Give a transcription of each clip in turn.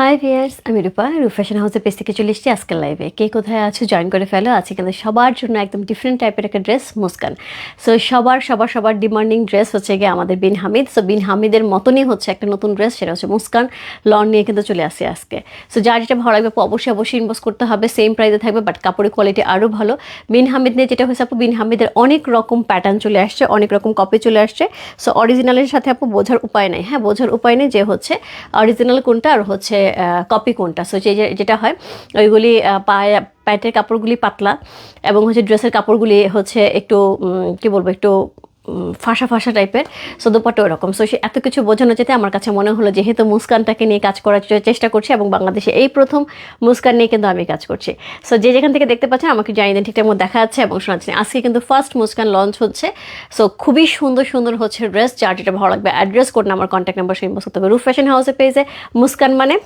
High viewers আমি Rupa Roop fashion হাউসের page থেকে চলে এসেছি আজকের লাইভে কে কোথায় আছো জয়েন করে ফেলো। আছে কিন্তু সবার জন্য একদম ডিফারেন্ট টাইপের একটা ড্রেস মুস্কান। সো সবার সবার সবার ডিমান্ডিং ড্রেস হচ্ছে গিয়ে আমাদের বিন হামিদ। সো বিন হামিদের মতনই হচ্ছে একটা নতুন ড্রেস সেটা হচ্ছে মুস্কান। লন নিয়ে কিন্তু চলে আসে আজকে। সো যার যেটা ভালো লাগবে, অবশ্যই অবশ্যই ইনভেস্ট করতে হবে। সেম প্রাইসে থাকবে বাট কাপড়ের কোয়ালিটি আরও ভালো। বিন হামিদ নিয়ে যেটা হয়েছে আপু, বিন হামিদের অনেক রকম প্যাটার্ন চলে আসছে, অনেক রকম কপি চলে আসছে। সো অরিজিনালের সাথে আপু বোঝার উপায় নেই। হ্যাঁ বোঝার উপায় নেই যে হচ্ছে অরিজিনাল কোনটা আর হচ্ছে কপি কোনটা? সো যে যেটা হয়, ওইগুলি পায়ে প্যান্টের কাপড়গুলি পাতলা এবং হচ্ছে ড্রেসের কাপড়গুলি হচ্ছে একটু কি বলব, একটু ফাঁসা ফাঁসা টাইপের। সো দুপাটা ওরকম। সো সে এত কিছু বোঝানো যেতে আমার কাছে মনে হলো যেহেতু মুস্কানটাকে নিয়ে কাজ করার চেষ্টা করছি এবং বাংলাদেশে এই প্রথম মুস্কান নিয়ে কিন্তু আমি কাজ করছি। সো যে যেখান থেকে দেখতে পাচ্ছেন, আমাকে জানিয়ে দেন, ঠিকঠাক মতো দেখা যাচ্ছে এবং শোনাচ্ছি আজকে কিন্তু ফার্স্ট মুস্কান লঞ্চ হচ্ছে। সো খুবই সুন্দর সুন্দর হচ্ছে ড্রেস যার যেটা ভালো লাগবে অ্যাড্রেস কোড আমার কন্ট্যাক্ট নাম্বার সেই করতে হবে। রুফ ফ্যাশন হাউসে পেয়েছে মুস্কান মানে।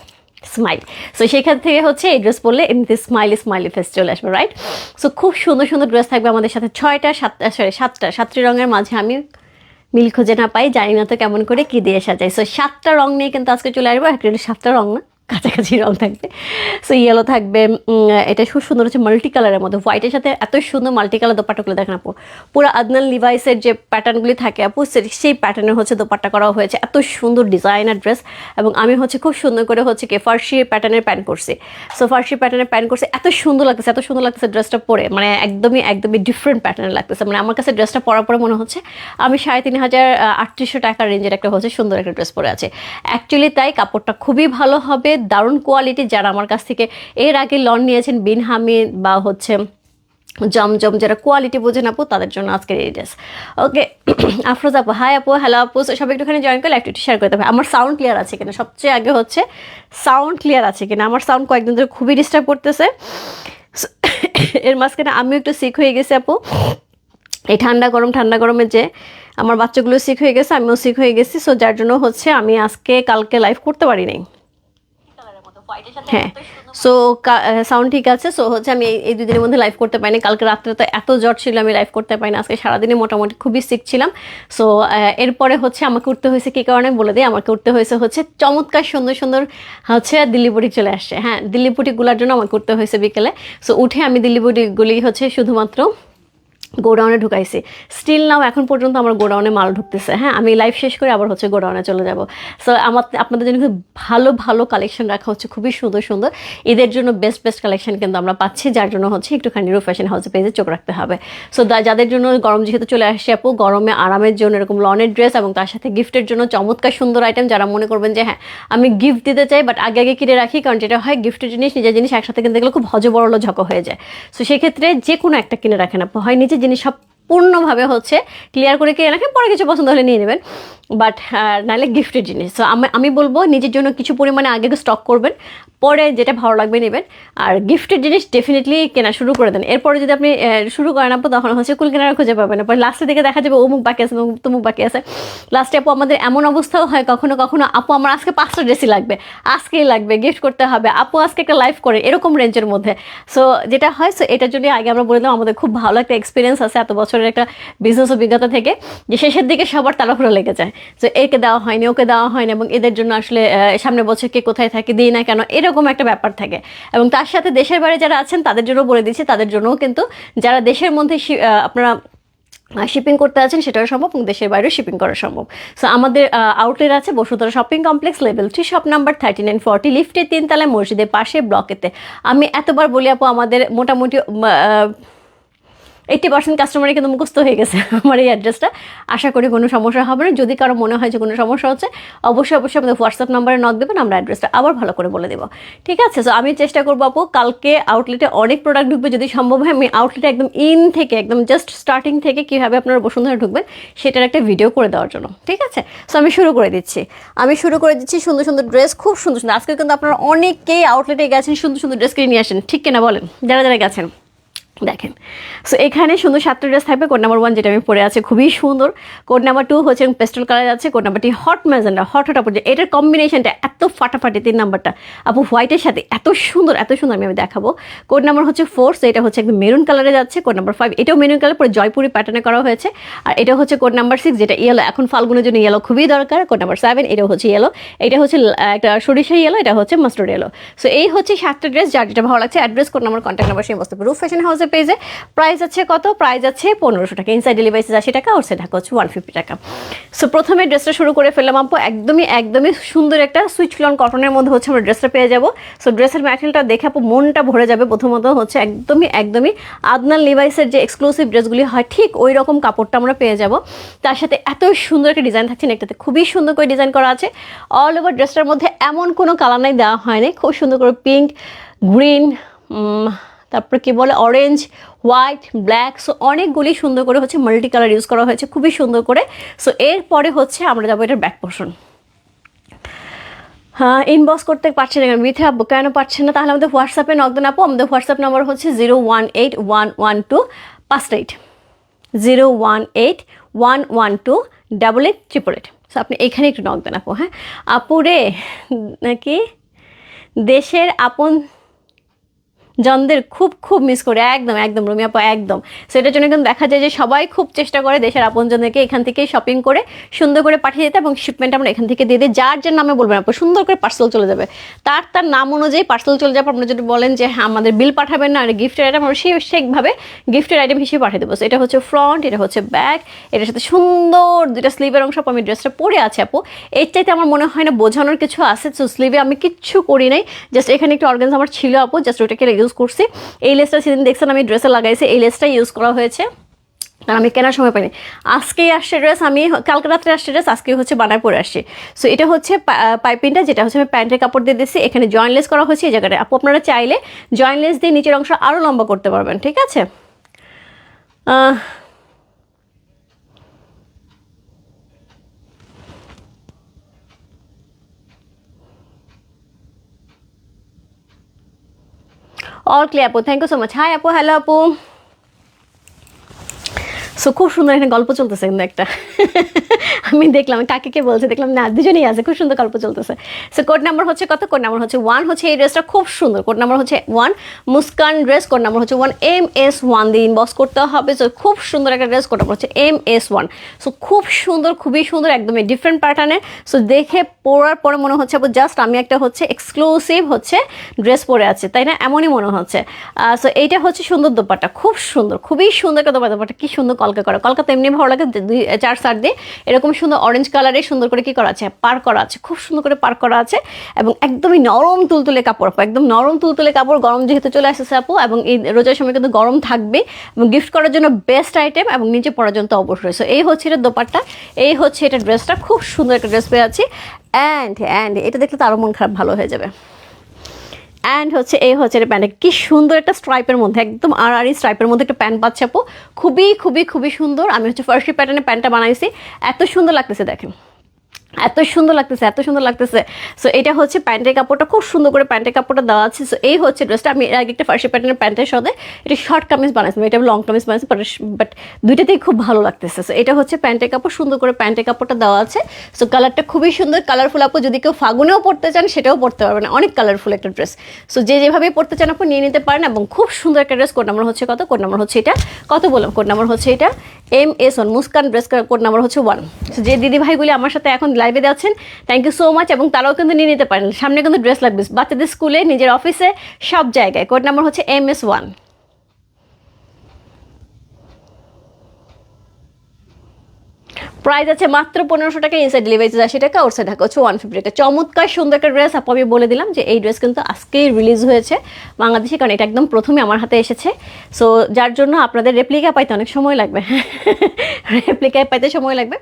স্মাইল সো সেখান থেকে হচ্ছে এই ড্রেস পরলে এমনিতে স্মাইলি স্মাইলি ফেস চলে আসবে রাইট সো খুব সুন্দর সুন্দর ড্রেস থাকবে আমাদের সাথে। ছয়টা, সাতটা সরি সাতটা, সাতটি রঙের মাঝে আমি মিল খুঁজে না পাই। জানি না তো কেমন করে কী দিয়ে সাজাই। সো সাতটা রং নিয়ে কিন্তু আজকে চলে আসব। একটা সাতটা রং না। কাছাকাছি রং থাকবে। সো ইয়েলো থাকবে এটা খুব সুন্দর হচ্ছে মাল্টি কালারের মধ্যে। হোয়াইটের সাথে এত সুন্দর মাল্টি কালার দোপাট্টাগুলো দেখেন আপু। পুরো আদনান লিভাইসের যে প্যাটার্নগুলি থাকে আপু, সেই প্যাটার্নের হচ্ছে দোপাট্টা করা হয়েছে। এত সুন্দর ডিজাইনার ড্রেস এবং আমি হচ্ছে খুব সুন্দর করে হচ্ছে কি ফার্সি প্যাটার্নের প্যান্ট করছি সো ফার্সি প্যাটার্নের প্যান্ট করছি এত সুন্দর লাগতেছে, এত সুন্দর লাগতেছে ড্রেসটা পরে। মানে একদমই একদমই ডিফারেন্ট প্যাটার্নের লাগতেছে। মানে আমার কাছে ড্রেসটা পরার পরে মনে হচ্ছে আমি সাড়ে তিন হাজার আটত্রিশশো টাকার রেঞ্জের একটা হচ্ছে সুন্দর একটা ড্রেস পরে আছে। অ্যাকচুয়ালি তাই কাপড়টা খুবই ভালো হবে। দারুণ কোয়ালিটি যারা আমার কাছ থেকে এর আগে লন নিয়েছেন বিন হামিদ বা হচ্ছে জমজম যারা কোয়ালিটি বোঝেন আপু, তাদের জন্য আজকের এই ড্রেস ওকে আফরোজ আপু হাই আপু হ্যালো আপু। সব একটুখানি জয়েন করে একটু শেয়ার করতে হবে আমার সাউন্ড ক্লিয়ার আছে কিনা? সবচেয়ে আগে হচ্ছে সাউন্ড ক্লিয়ার আছে কিনা? আমার সাউন্ড কয়েকদিন ধরে খুবই ডিস্টার্ব করতেছে। এর মাঝখানে আমিও একটু সিক হয়ে গেছি আপু। এই ঠান্ডা গরম, ঠান্ডা গরমে যে আমার বাচ্চাগুলো সিক হয়ে গেছে, আমিও সিক হয়ে গেছি। সো যার জন্য হচ্ছে আমি আজকে, কালকে লাইভ করতে পারি নাই। হ্যাঁ। সো সাউন্ড ঠিক আছে। সো হচ্ছে আমি এই- দুদিনের মধ্যে লাইভ করতে পারিনি। কালকে রাত্রে তো এত জ্বর ছিল আমি লাইভ করতে পারিনি। আজকে সারাদিনে মোটামুটি খুবই সিক ছিলাম। সো এরপরে হচ্ছে আমাকে উঠতে হয়েছে কী কারণে? বলে দিই আমাকে উঠতে হয়েছে হচ্ছে চমৎকার সুন্দর সুন্দর হচ্ছে দিল্লি বুটি চলে আসছে। হ্যাঁ দিল্লি বুটিগুলোর জন্য আমাকে উঠতে হয়েছে বিকেলে। সো উঠে আমি দিল্লি বুটিগুলি হচ্ছে শুধুমাত্র গোডাউনে ঢুকাইছি। স্টিল নাও এখন পর্যন্ত আমার গোডাউনে মাল ঢুকতেছে। হ্যাঁ আমি লাইভ শেষ করে আবার হচ্ছে গোডাউনে চলে যাব। সো আমার, আপনাদের জন্য খুব ভালো ভালো কালেকশন রাখা হচ্ছে। খুবই সুন্দর সুন্দর। এদের জন্য বেস্ট বেস্ট কালেকশন কিন্তু আমরা পাচ্ছি, যার জন্য হচ্ছে একটুখানি রু ফ্যাশন হাউসে পেজে চোখ রাখতে হবে। সো যাদের জন্য গরম যেহেতু চলে আসছে আপু, গরমে আরামের জন্য এরকম লনের ড্রেস এবং তার সাথে গিফটের জন্য চমৎকার সুন্দর আইটেম যারা মনে করবেন যে হ্যাঁ আমি গিফট দিতে চাই বাট আগে আগে কিনে রাখি, কারণ যেটা হয় গিফটের জিনিস, নিজের জিনিস একসাথে কিনতে গেলে খুব হজ বড়লো ঝকো হয়ে যায়। সো সেক্ষেত্রে যে কোনো একটা কিনে রাখেন আপু। হয় নিজের জিনিস সব পূর্ণভাবে হচ্ছে ক্লিয়ার করে কিনে রাখেন পরে কিছু পছন্দ হলে নিয়ে নেবেন। বাট নাহলে গিফটের জিনিস। তো আমি আমি বলব নিজের জন্য কিছু পরিমাণে আগে স্টক করবেন। পরে যেটা ভালো লাগবে নেবেন। আর গিফটের জিনিস ডেফিনেটলি কেনা শুরু করে দেন। এরপরে যদি আপনি শুরু করেন আপু তখন হচ্ছে কুল কেনার খুঁজে পাবেন। না পরে লাস্টের দিকে দেখা যাবে অমুক বাকি আছে তমুক বাকি আছে। লাস্টে আপু আমাদের এমন অবস্থাও হয় কখনো কখনো আপু আমার আজকে পাঁচটা ড্রেসই লাগবে। আজকেই লাগবে গিফট করতে হবে। আপু আজকে একটা লাইফ করে এরকম রেঞ্জের মধ্যে। সো যেটা হয় সো এটার জন্য আগে আমরা বলে দিলাম আমাদের খুব ভালো একটা এক্সপিরিয়েন্স আছে এত বছরের একটা বিজনেস অভিজ্ঞতা থেকে যে শেষের দিকে সবার তাড়াহুড়ো লেগে যায়। সো একে দেওয়া হয়নি ওকে দেওয়া হয়নি এবং এদের জন্য আসলে আহ, সামনের বছর কে কোথায় থাকে দিই না কেন এরকম একটা ব্যাপার থাকে। এবং তার সাথে দেশের বাইরে যারা আছেন, তাদের জন্য বলে দিচ্ছি, তাদের জন্যও কিন্তু যারা দেশের মধ্যে আপনারা শিপিং করতে আছেন, সেটাও সম্ভব এবং দেশের বাইরেও শিপিং করা সম্ভব। সো আমাদের আউটলেট আছে Bashundhara shopping complex level three shop number thirty nine forty লিফটের তিনতলায় মসজিদের পাশে ব্লকেতে আমি এতবার বলি, আপু, আমাদের মোটামুটি এইটি পার্সেন্ট কাস্টমারই কিন্তু মুখস্থ হয়ে গেছে আমার এই অ্যাড্রেসটা আশা করি কোনো সমস্যা হবে না। যদি কারও মনে হয় যে কোনো সমস্যা হচ্ছে, অবশ্যই অবশ্যই আমাদের হোয়াটসঅ্যাপ নাম্বারে নক দেবেন, আমরা অ্যাড্রেসটা আবার ভালো করে বলে দেবো। ঠিক আছে? সো আমি চেষ্টা করব আপু, কালকে আউটলেটে অনেক প্রোডাক্ট ঢুকবে, যদি সম্ভব হয়, আমি আউটলেটে একদম ইন থেকে, একদম জাস্ট স্টার্টিং থেকে কীভাবে আপনারা বসুন্ধরা ঢুকবেন, সেটার একটা ভিডিও করে দেওয়ার জন্য। ঠিক আছে? সো আমি শুরু করে দিচ্ছি। আমি শুরু করে দিচ্ছি সুন্দর সুন্দর ড্রেস খুব সুন্দর সুন্দর। আজকে কিন্তু আপনারা অনেকেই আউটলেটে গেছেন, সুন্দর সুন্দর ড্রেস কিনে নিয়ে আসেন। ঠিক কিনা বলেন? যারা যারা গেছেন। দেখেন। সো এখানে সুন্দর সাতটা ড্রেস থাকবে। কোড নাম্বার ওয়ান যেটা আমি পরে আছে, খুবই সুন্দর। কোড নাম্বার টু হচ্ছে পেস্টেল কালার আছে। কোড নাম্বারটি হট ম্যাজেন্ডা হট হট আপর এটার কম্বিনেশনটা এত ফাটাফাটি তিন নাম্বারটা আপু হোয়াইটের সাথে এত সুন্দর এত সুন্দর আমি আমি দেখাবো। কোড নাম্বার হচ্ছে ফোর সো এটা হচ্ছে একদম মেরুন কালারে যাচ্ছে। কোড নাম্বার ফাইভ এটাও মেরুন কালার পরে জয়পুরি প্যাটার্নে করা হয়েছে। আর এটা হচ্ছে কোড নাম্বার সিক্স যেটা ইয়েলো এখন ফাল্গুনের জন্য ইয়েলো খুবই দরকার। কোড নাম্বার সেভেন এটা হচ্ছে ইয়েলো এটা হচ্ছে একটা সরিষা ইয়েলো এটা হচ্ছে মাস্টার্ড ইয়েলো সো এই হচ্ছে সাতটা ড্রেস যার যেটা ভালো লাগছে address code number contact number সেই মস্ত রুফ ফ্যাশন হাউসের পেজে প্রাইস আছে কত? প্রাইস আছে পনেরোশো টাকা। ইনসাইড ডেলিভারি আশি টাকা ওর সেটা হচ্ছে ওয়ান ফিফটি টাকা। সো প্রথমে ড্রেসটা শুরু করে ফেললাম আপু। একদমই একদমই সুন্দর একটা সুইচ ফ্লন কটনের মধ্যে হচ্ছে আমরা ড্রেসটা পেয়ে যাব। সো ড্রেসের ম্যাটেরিয়ালটা দেখে আপু মনটা ভরে যাবে। প্রথমত হচ্ছে একদমই একদমই আদনান লিভাইসের যে এক্সক্লুসিভ ড্রেসগুলি হয়, ঠিক ওই রকম কাপড়টা আমরা পেয়ে যাব। তার সাথে এত সুন্দর একটা ডিজাইন থাকছে একটাতে খুবই সুন্দর করে ডিজাইন করা আছে। অল ওভার ড্রেসটার মধ্যে এমন কোনো কালার নাই, দেওয়া হয়নি। খুব সুন্দর করে পিঙ্ক গ্রিন তারপরে কি বলে অরেঞ্জ হোয়াইট ব্ল্যাক সো অনেকগুলি সুন্দর করে হচ্ছে মাল্টি কালার ইউজ করা হয়েছে, খুবই সুন্দর করে। সো এরপরে হচ্ছে আমরা যাব এটার ব্যাক পোর্শন হ্যাঁ ইনবক্স করতে পারছেন না মিথ্যা আপু কেন পারছেন না? তাহলে আমাদের হোয়াটসঅ্যাপে নকদান আপু, আমাদের হোয়াটসঅ্যাপ নাম্বার হচ্ছে zero one eight one one two পাঁচটা eight zero one eight one one two double eight triple eight so আপনি এখানে একটু নক দেন আপু হ্যাঁ? আপু রে নাকি? দেশের আপন জনদের খুব খুব মিস করে। একদম একদম, রুমি আপা, একদম। সেটার জন্য কিন্তু দেখা যায় যে সবাই খুব চেষ্টা করে দেশের আপনজনদেরকে এখান থেকে শপিং করে সুন্দর করে পাঠিয়ে দিতে এবং শিপমেন্ট আমরা এখান থেকে দিয়ে দিই। যার যার নামে বলবেন আপু, সুন্দর করে পার্সেল চলে যাবে। তার তার নাম অনুযায়ী পার্সেল চলে যাবে আপনারা যদি বলেন যে হ্যাঁ আমাদের বিল পাঠাবেন না, আর গিফটের আইটেম আমরা সেই, সেইভাবে গিফটের আইটেম হিসেবে পাঠিয়ে দেবো। এটা হচ্ছে ফ্রন্ট এটা হচ্ছে ব্যাক এটার সাথে সুন্দর দুটা স্লিভের অংশ, আমি ড্রেসটা পরে আছে আপু। এর চাইতে আমার মনে হয় না বোঝানোর কিছু আছে তো স্লিভে আমি কিচ্ছু করি নাই। জাস্ট এখানে একটু অর্গানস আমার ছিল আপু জাস্ট ওটাকে ইউজ করছি। এই লেসটা সেদিন দেখছেন আমি ড্রেসে লাগাইছি, এই লেসটাই ইউজ করা হয়েছে। কারণ আমি কেনার সময় পাইনি। আজকেই আসছে ড্রেস আমি কালকে রাত্রে আসছে ড্রেস আজকে হচ্ছে বানায় পরে আসছি। সো এটা হচ্ছে পাইপিংটা, যেটা হচ্ছে আমি প্যান্টের কাপড় দিয়ে দিচ্ছি। এখানে জয়েনলেস করা হয়েছে, এই জায়গাটা আপু, আপনারা চাইলে জয়েনলেস দিয়ে নিচের অংশ আরও লম্বা করতে পারবেন, ঠিক আছে? আহ, অল ক্লিয়ার আপু thank you so much hi আপু হ্যালো আপু সো খুব সুন্দর এখানে গল্প চলতেছে কিন্তু একটা। আমি দেখলাম, কাকে কে বলছে, দেখলাম, না, দুজনেই আছে, খুব সুন্দর গল্প চলতেছে। সো কোড নাম্বার হচ্ছে কত? কোড নাম্বার হচ্ছে ওয়ান হচ্ছে এই ড্রেসটা খুব সুন্দর। কোড নাম্বার হচ্ছে one Muskan dress code number হচ্ছে ওয়ান এম এস ওয়ান দিয়ে ইনবক্স করতে হবে। সো খুব সুন্দর একটা ড্রেস কোড নাম্বার হচ্ছে এম এস ওয়ান সো খুব সুন্দর, খুবই সুন্দর, একদমই ডিফারেন্ট প্যাটার্নের সো দেখে পরার পরে মনে হচ্ছে জাস্ট আমি একটা হচ্ছে এক্সক্লুসিভ হচ্ছে ড্রেস পরে আছে। তাই না? এমনই মনে হচ্ছে। সো এইটা হচ্ছে সুন্দর দোপাট্টা। খুব সুন্দর, খুবই সুন্দর একটা দোপাট্টা। কি সুন্দর কলকা করা। কলকাতা এমনি ভালো লাগে দুই, চার সার দিয়ে। এরকম সুন্দর অরেঞ্জ কালারে সুন্দর করে কি করা আছে? পার করা আছে। খুব সুন্দর করে পার করা আছে এবং একদমই নরম তুলতুলে কাপড় একদম নরম তুলতুলে কাপড়। গরম যেহেতু চলে আসছে আপু এবং এই রোজার সময় কিন্তু গরম থাকবে এবং গিফট করার জন্য বেস্ট আইটেম এবং নিচে পরার জন্য তো অবশ্যই। সো এই হচ্ছে এটা দোপাট্টা, এই হচ্ছে এটা ড্রেসটা খুব সুন্দর একটা ড্রেস পেয়ে আছি। অ্যান্ড অ্যান্ড এটা দেখলে তো আরও মন খারাপ ভালো হয়ে যাবে। অ্যান্ড হচ্ছে এই হচ্ছে এটা প্যান্ট। কি সুন্দর একটা স্ট্রাইপের মধ্যে, একদম আর আর স্ট্রাইপের মধ্যে একটা প্যান্ট পাচ্ছে আপু। খুবই খুবই খুবই সুন্দর। আমি হচ্ছে ফার্স্ট প্যাটার্নে প্যান্টটা বানাইছি। এত সুন্দর লাগতেছে, দেখেন। এত সুন্দর লাগতেছে, এত সুন্দর লাগতেছে। সো এটা হচ্ছে প্যান্টের কাপড়টা, খুব সুন্দর করে প্যান্টের কাপড়টা দেওয়া আছে। সো এই হচ্ছে ড্রেসটা। আমি এর আগে একটা ফার্সি প্যাটার্নের প্যান্টের সাথে এটা শর্ট কামিজ বানাইছিলাম এটা লং কামিজ বানাইছি বাট দুইটাতেই খুব ভালো লাগতেছে। সো এটা হচ্ছে প্যান্টের কাপড়, সুন্দর করে প্যান্টের কাপড়টা দেওয়া আছে। সো কালারটা খুবই সুন্দর। কালারফুল আপু, যদি কেউ ফাগুনেও পড়তে চান, সেটাও পড়তে পারবেন। অনেক কালারফুল একটা ড্রেস সো যে যেভাবে পড়তে চান আপু, নিয়ে নিতে পারেন এবং খুব সুন্দর একটা ড্রেস কোড নাম্বার হচ্ছে কত? কোড নাম্বার হচ্ছে এটা। কত বললাম? কোড নাম্বার হচ্ছে এটা। M S one Muskan dress code number হচ্ছে ওয়ান সো যে দিদি ভাইগুলি আমার সাথে এখন লাইভে যাচ্ছেন থ্যাংক ইউ সো মাচ এবং তারাও কিন্তু নিয়ে নিতে পারেন। সামনে কিন্তু ড্রেস লাগবে। বাচ্চাদের স্কুলে, নিজের অফিসে সব জায়গায়। কোড নাম্বার হচ্ছে এম এস ওয়ান প্রাইস আছে মাত্র পনেরোশো টাকা ইনসাইড ডেলিভারি আশি টাকা ওর সাইড টাকা হচ্ছে ওয়ান ফিফটি টাকা। চমৎকার, সুন্দর একটা ড্রেস আপু, আমি বলে দিলাম যে এই ড্রেস কিন্তু আজকেই রিলিজ হয়েছে বাংলাদেশে, কারণ এটা একদম প্রথমে আমার হাতে এসেছে। সো যার জন্য আপনাদের রেপ্লিকা পাইতে অনেক সময় লাগবে। রেপ্লিকায় পাইতে সময় লাগবে।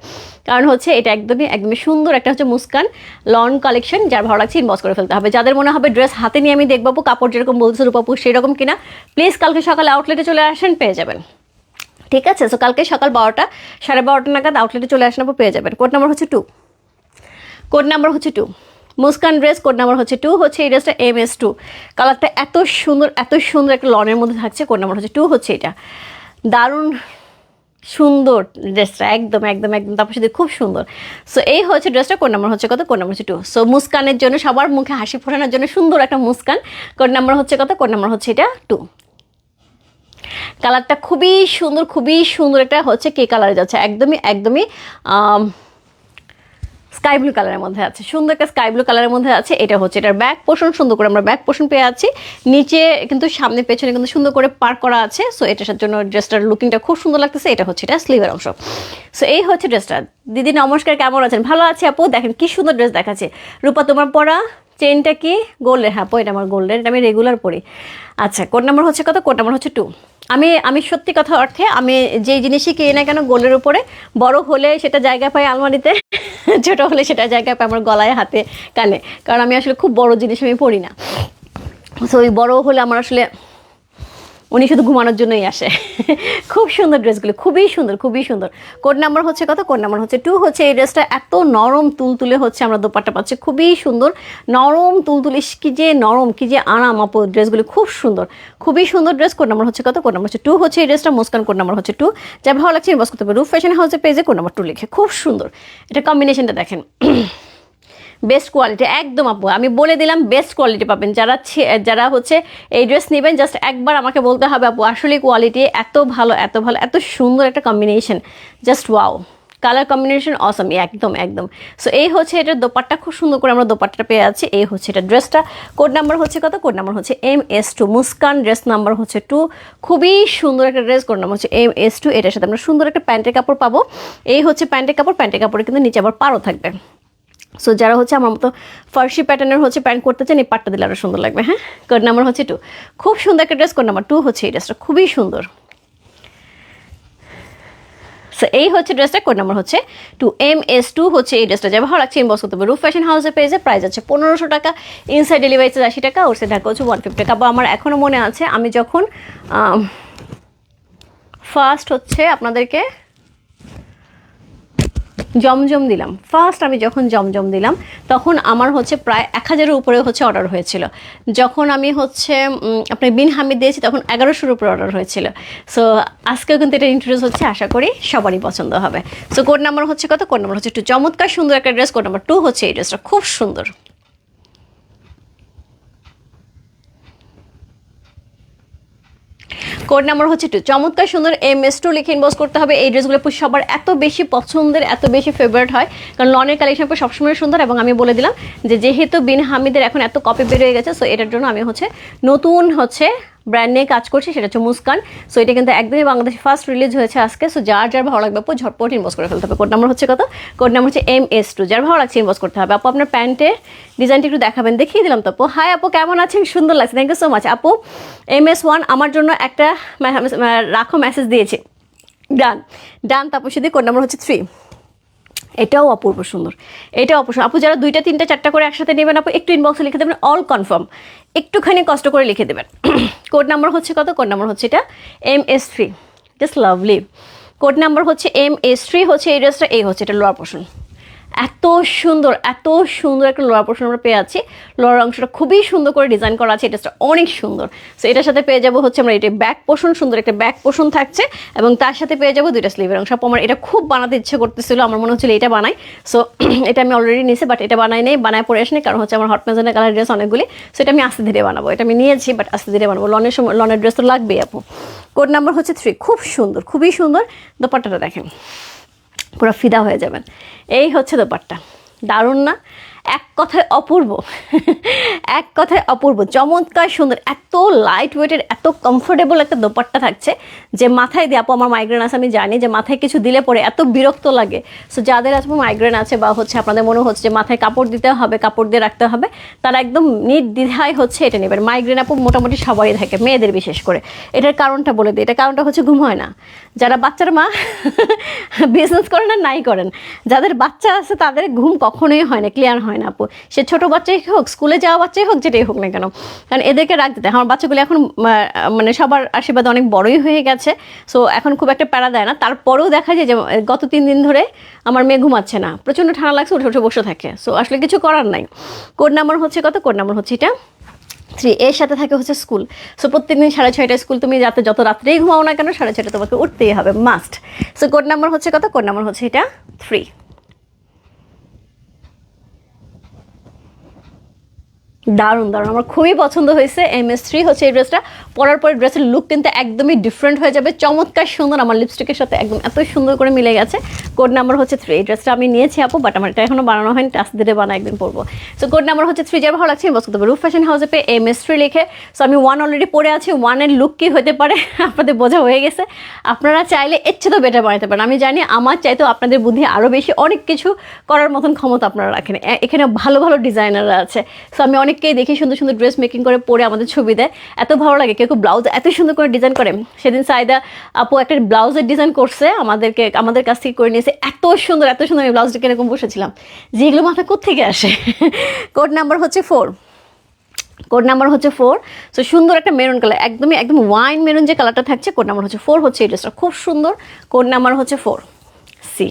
কারণ হচ্ছে এটা একদমই একদমই সুন্দর একটা হচ্ছে মুস্কান লন কালেকশন যার ভালো লাগছে ইনবক্স করে ফেলতে হবে। যাদের মনে হবে ড্রেস হাতে নিয়ে আমি দেখব কাপড় যেরকম বলছে রূপাপু সেরকম কিনা প্লিজ কালকে সকালে আউটলেটে চলে আসেন, পেয়ে যাবেন। ঠিক আছে? সো কালকে সকাল বারোটা, সাড়ে বারোটা নাগাদ আউটলেটে চলে আসেন আপু পেয়ে যাবেন। কোড নাম্বার হচ্ছে টু কোড নাম্বার হচ্ছে two Muskan dress code number হচ্ছে টু হচ্ছে এই ড্রেসটা এম এস টু কালারটা এত সুন্দর এত সুন্দর একটা লনের মধ্যে থাকছে কোড নাম্বার হচ্ছে টু হচ্ছে এটা। দারুণ সুন্দর ড্রেসটা একদম একদম একদম, তারপর সাথে খুব সুন্দর। সো এই হচ্ছে ড্রেসটা কোড নাম্বার হচ্ছে কত? কোড নাম্বার হচ্ছে টু সো মুস্কানের জন্য, সবার মুখে হাসি ফোটানোর জন্য সুন্দর একটা মুস্কান কোড নাম্বার হচ্ছে কত? কোড নাম্বার হচ্ছে এটা টু কালারটা খুবই সুন্দর খুবই সুন্দর একটা হচ্ছে কে কালারে যাচ্ছে। একদমই একদমই স্কাই ব্লু কালারের মধ্যে আছে। সুন্দর একটা স্কাই ব্লু কালারের মধ্যে আছে। এটা হচ্ছে এটার ব্যাক পোষণ সুন্দর করে আমরা ব্যাক পোষণ পেয়ে আছি। নিচে কিন্তু সামনে পেছনে কিন্তু সুন্দর করে পার করা আছে। সো এটার জন্য ড্রেসটার লুকিংটা খুব সুন্দর লাগতেছে। এটা হচ্ছে এটা স্লিভের অংশ। সো এই হচ্ছে ড্রেসটা দিদি, নমস্কার। কেমন আছেন? ভালো আছে আপু? দেখেন কি সুন্দর ড্রেস দেখাচ্ছে। রূপা, তোমার পরা? চেনটা কি? গোল্ডের হ্যাঁ এটা আমার গোল্ডের এটা আমি রেগুলার পরি আচ্ছা কোড নাম্বার হচ্ছে কত? কোড নাম্বার হচ্ছে টু আমি আমি সত্যি কথা অর্থে, আমি যেই জিনিসই কিনি না কেন গোল্ডের উপরে, বড় হলে সেটা জায়গা পাই আলমারিতে, ছোটো হলে সেটা জায়গা পাই আমার গলায়, হাতে, কানে। কারণ আমি আসলে খুব বড় জিনিস আমি পড়ি না। সো ওই বড় হলে আমার আসলে উনি শুধু ঘুমানোর জন্যই আসে। খুব সুন্দর ড্রেসগুলো, খুবই সুন্দর খুবই সুন্দর। কোড নাম্বার হচ্ছে কত? কোড নাম্বার হচ্ছে টু হচ্ছে এই ড্রেসটা এত নরম তুলতুলে হচ্ছে আমরা দোপাট্টা পাচ্ছি, খুবই সুন্দর। নরম তুলতুলে, কি যে নরম, কি যে আরাম আপু, ড্রেসগুলো খুব সুন্দর। খুবই সুন্দর ড্রেস, কোড নাম্বার হচ্ছে কত? কোড নাম্বার হচ্ছে টু হচ্ছে এই ড্রেসটা, মুস্কান কোড নাম্বার হচ্ছে টু। যা ভালো লাগছে বস করতে পারবে রূপ ফ্যাশন হাউসের পেজে কোড নাম্বার টু লিখে, খুব সুন্দর। এটা কম্বিনেশনটা দেখেন। বেস্ট কোয়ালিটি একদম আপু, আমি বলে দিলাম বেস্ট কোয়ালিটি পাবেন। যারা যারা হচ্ছে এই ড্রেস নেবেন জাস্ট একবার আমাকে বলতে হবে আপু, আসলে কোয়ালিটি এত ভালো এত ভালো, এত সুন্দর একটা combination just wow colour combination awesome একদম একদম। সো এই হচ্ছে এটার দোপাট্টা, খুব সুন্দর করে আমরা দোপাট্টা পেয়ে আছি এই হচ্ছে এটা ড্রেসটা কোড নাম্বার হচ্ছে কত? কোড নাম্বার হচ্ছে M S two Muskan dress number হচ্ছে টু খুবই সুন্দর একটা ড্রেস কোড নাম্বার হচ্ছে এম এস টু এটার সাথে আমরা সুন্দর একটা প্যান্টের কাপড় পাবো। এই হচ্ছে প্যান্টের কাপড়, প্যান্টের কাপড়ে কিন্তু নিচে আবার পারও থাকবে। সো যারা হচ্ছে আমার মতো ফার্সি প্যাটার্নের হচ্ছে প্যান্ট করতে চান, এই পাটটা দিলে আরও সুন্দর লাগবে হ্যাঁ? কোড নাম্বার হচ্ছে টু খুব সুন্দর একটা ড্রেস কোড নাম্বার টু হচ্ছে এই ড্রেসটা খুবই সুন্দর। সো এই হচ্ছে ড্রেসটা কোড নাম্বার হচ্ছে টু এম এস টু হচ্ছে এই ড্রেসটা যাবে ভালো লাগছে ইনবক্স করতে হবে। রুফ ফ্যাশন হাউসের পেজে প্রাইস আছে পনেরোশো টাকা ইনসাইড ডেলিভারি চার্জ আশি টাকা ওর সাথে ঢাকা হচ্ছে ওয়ান ফিফটি টাকা। বা আমার এখনও মনে আছে, আমি যখন ফার্স্ট হচ্ছে আপনাদেরকে জমজম দিলাম। ফার্স্ট আমি যখন জমজম দিলাম, তখন আমার হচ্ছে প্রায় এক হাজারের উপরে হচ্ছে অর্ডার হয়েছিল। যখন আমি হচ্ছে আপনার বিন হামিদ দিয়েছি, তখন এগারোশোর উপরে অর্ডার হয়েছিল। সো আজকেও কিন্তু এটা ইন্ট্রোডিউস হচ্ছে, আশা করি সবারই পছন্দ হবে। সো কোড নাম্বার হচ্ছে কত? কোড নাম্বার হচ্ছে একটু চমৎকার সুন্দর একটা ড্রেস কোড নাম্বার টু হচ্ছে এই ড্রেসটা খুব সুন্দর। কোড নাম্বার হচ্ছে একটু চমৎকার, সুন্দর এম এস টু লিখে ইনবক্স করতে হবে। এই ড্রেসগুলো সবার এত বেশি পছন্দের, এত বেশি ফেভারিট হয়। কারণ লনের কালেকশন সবসময় সুন্দর এবং আমি বলে দিলাম যে যেহেতু বিন হামিদের এখন এত কপি বের হয়ে গেছে সো এটার জন্য আমি হচ্ছে নতুন হচ্ছে ব্র্যান্ড নিয়ে কাজ করছি, সেটা হচ্ছে মুস্কান। সো এটা কিন্তু একদমই বাংলাদেশে ফার্স্ট রিলিজ হয়েছে আজকে। সো যার যার ভালো লাগবে আপু, ঝটপট ইনবক্স করে ফেলতে হবে। কোড নাম্বার হচ্ছে কত? কোড নাম্বার হচ্ছে এম এস টু যার ভালো লাগছে ইনবক্স করতে হবে। আপু, আপনার প্যান্টের ডিজাইনটা একটু দেখাবেন, দেখিয়ে দিলাম তো আপু। হাই আপু, কেমন আছেন? সুন্দর লাগছে। থ্যাংক ইউ সো মাচ আপু এম এস ওয়ান আমার জন্য একটা রাখো মেসেজ দিয়েছে। ডান ডান তারপর শুধু কোড নাম্বার হচ্ছে থ্রি এটাও অপূর্ব সুন্দর। এটাও অপূর্ব আপু, যারা দুইটা, তিনটা, চারটা করে একসাথে নেবেন আপু, একটু ইনবক্সে লিখে দেবেন অল কনফার্ম একটুখানি কষ্ট করে লিখে দেবেন। কোড নাম্বার হচ্ছে কত? কোড নাম্বার হচ্ছে এটা M S three just lovely code number হচ্ছে এম এস থ্রি হচ্ছে এই ড্রেসটা, এই হচ্ছে এটা, লোয়ার পোর্শন। এত সুন্দর এত সুন্দর একটা লোয়ার পোর্শন আমরা পেয়ে আছি লোয়ার অংশটা খুবই সুন্দর করে ডিজাইন করা আছে এটা অনেক সুন্দর। সো এটার সাথে পেয়ে যাব হচ্ছে আমরা এটা ব্যাক পোর্শন সুন্দর একটা ব্যাক পোর্শন থাকছে এবং তার সাথে পেয়ে যাব দুইটা স্লিভের অংশ। আমার এটা খুব বানাতে ইচ্ছে করতেছিল, আমার মনে হচ্ছিল এটা বানাই। সো এটা আমি অলরেডি নিয়েছি বাট এটা বানাই নেই, বানায় পরে আসিনি, কারণ হচ্ছে আমার হট ম্যাজেন্ডা কালার ড্রেস অনেকগুলি। সো এটা আমি আস্তে ধীরে বানাবো, এটা আমি নিয়েছি বাট আস্তে ধীরে বানাবো। লনের সময়, লনের ড্রেস তো লাগবেই আপু। কোড নাম্বার হচ্ছে থ্রি খুব সুন্দর, খুবই সুন্দর। দোপাট্টাটা দেখেন। পুরো ফিদা হয়ে যাবেন। এই হচ্ছে ব্যাপারটা। দারুণ না? এক কথায় অপূর্ব, এক কথায় অপূর্ব, চমৎকার, সুন্দর, এত লাইট ওয়েটের এত কমফোর্টেবল একটা দোপাট্টা থাকছে যে মাথায় দিয়ে, আপু, আমার মাইগ্রেন আছে, আমি জানি যে মাথায় কিছু দিলে পরে এত বিরক্ত লাগে। সো যাদের আছে মাইগ্রেন আছে বা হচ্ছে আপনাদের মনে হচ্ছে যে মাথায় কাপড় দিতে হবে, কাপড় দিয়ে রাখতে হবে, তারা একদম নির্দ্বিধায় হচ্ছে এটা নেবেন। মাইগ্রেন আপু, মোটামুটি সবারই থাকে, মেয়েদের বিশেষ করে। এটার কারণটা বলে দিই এটা কারণটা হচ্ছে ঘুম হয় না। যারা বাচ্চার মা বিজনেস করেন আর নাই করেন, যাদের বাচ্চা আছে, তাদের ঘুম কখনোই হয় না ক্লিয়ার হয় না। না আপু। সে ছোট বাচ্চাই হোক, স্কুলে যাওয়া বাচ্চাই হোক, যেটাই হোক না কেন। কারণ এদেরকে রাখতে দেয় আমার বাচ্চাগুলো এখন মানে সবার আশীর্বাদ অনেক বড়ই হয়ে গেছে। সো এখন খুব একটা প্যারা দেয় না। তারপরেও দেখা যায় যে, গত তিন দিন ধরে আমার মেয়ে ঘুমাচ্ছে না। প্রচণ্ড ঠান্ডা লাগছে, উঠে উঠে বসে থাকে। সো আসলে কিছু করার নাই। কোড নাম্বার হচ্ছে কত? কোড নাম্বার হচ্ছে এটা থ্রি এর সাথে থাকে হচ্ছে স্কুল সো প্রত্যেকদিন সাড়ে ছয়টায় স্কুল তুমি যাতে যত রাত্রেই ঘুমাও না কেন, সাড়ে ছয়টা তোমাকে উঠতেই হবে। মাস্ট সো কোড নাম্বার হচ্ছে কত? কোড নাম্বার হচ্ছে এটা থ্রি দারুণ দারুণ। আমার খুবই পছন্দ হয়েছে এম এস থ্রি হচ্ছে এই ড্রেসটা পরার পরে ড্রেসের লুক কিন্তু একদমই ডিফারেন্ট হয়ে যাবে। চমৎকার সুন্দর। আমার লিপস্টিকের সাথে একদম এত সুন্দর করে মিলে গেছে। কোড নাম্বার হচ্ছে থ্রি এই ড্রেসটা আমি নিয়েছি আপু বাট আমার এটা এখনও বানানো হয়নি টাচ দিতে বানা একদিন পরবো। সো কোড নাম্বার হচ্ছে থ্রি যার ভালো লাগছে বস করতে রুফ ফ্যাশন হাউসে পেয়ে এম এস থ্রি লিখে। সো আমি ওয়ান অলরেডি পরে আছি। ওয়ানের লুক কি হতে পারে, আপনাদের বোঝা হয়ে গেছে। আপনারা চাইলে এর তো বেটার বানাতে পারেন। আমি জানি আমার চাইতেও আপনাদের বুদ্ধি আরও বেশি। অনেক কিছু করার মতন ক্ষমতা আপনারা রাখেন। এখানে ভালো ভালো ডিজাইনাররা আছে। সো আমি অনেককেই দেখি সুন্দর সুন্দর ড্রেস মেকিং করে পরে আমাদের ছবি দেয়। এত ভালো লাগে, কেউ ব্লাউজ এত সুন্দর করে ডিজাইন করে। সেদিন সাইদা আপু একটা ব্লাউজের ডিজাইন করছে, আমাদেরকে, আমাদের কাছ থেকে করে নিয়েছে। এত সুন্দর এত সুন্দর আমি ব্লাউজটা কীরকম বসেছিলাম। যেগুলো মাথা কোথেকে আসে? কোড নাম্বার হচ্ছে ফোর কোড নাম্বার হচ্ছে ফোর সো সুন্দর একটা মেরুন কালার একদমই, একদম ওয়াইন মেরুন যে কালারটা থাকছে কোড নাম্বার হচ্ছে ফোর হচ্ছে এই ড্রেসটা খুব সুন্দর কোড নাম্বার হচ্ছে ফোর সি।